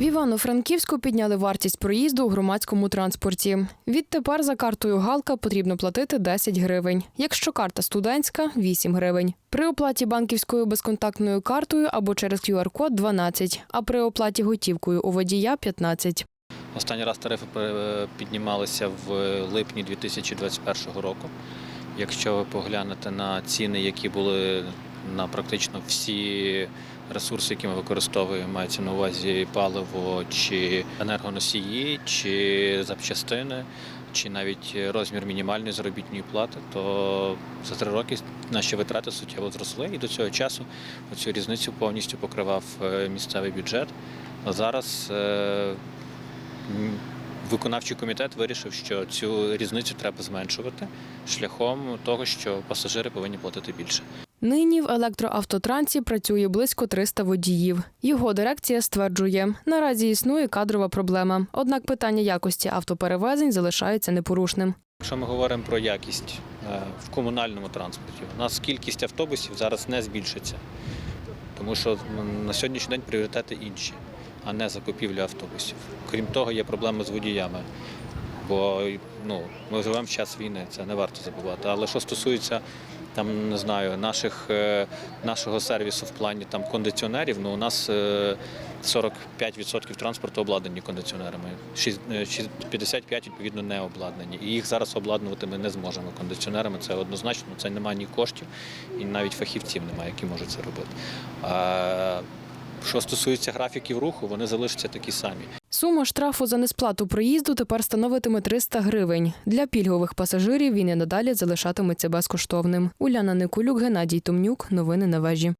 В Івано-Франківську підняли вартість проїзду у громадському транспорті. Відтепер за картою Галка потрібно платити 10 гривень. Якщо карта студентська 8 гривень. При оплаті банківською безконтактною картою або через QR-код 12, а при оплаті готівкою у водія 15. Останній раз тарифи е, піднімалися в липні 2021 року. Якщо ви поглянете на ціни, які були на практично всі ресурси, які ми використовуємо, мається на увазі паливо чи енергоносії, чи запчастини, чи навіть розмір мінімальної заробітної плати, то за три роки наші витрати суттєво зросли, і до цього часу цю різницю повністю покривав е, місцевий бюджет. А зараз е, виконавчий комітет вирішив, що цю різницю треба зменшувати шляхом того, що пасажири повинні платити більше. Нині в електроавтотрансі працює близько 300 водіїв. Його дирекція стверджує, наразі існує кадрова проблема. Однак питання якості автоперевезень залишається непорушним. Якщо ми говоримо про якість е, в комунальному транспорті, у нас кількість автобусів зараз не збільшиться, тому що на сьогоднішній день пріоритети інші, а не закупівля автобусів. Крім того, є проблеми з водіями, бо ну, ми живемо в час війни, це не варто забувати. Але що стосується там, не знаю, наших, е, нашого сервісу в плані там, кондиціонерів, ну, у нас е, 45% транспорту обладнані кондиціонерами, Шість- е, 55% відповідно не обладнані. І їх зараз обладнувати ми не зможемо кондиціонерами. Це однозначно, це немає ні коштів, і навіть фахівців немає, які можуть це робити. Що стосується графіків руху, вони залишаться такі самі. Сума штрафу за несплату проїзду тепер становитиме 300 гривень. Для пільгових пасажирів він і надалі залишатиметься безкоштовним. Уляна Никулюк, Геннадій Томнюк. Новини на вежі.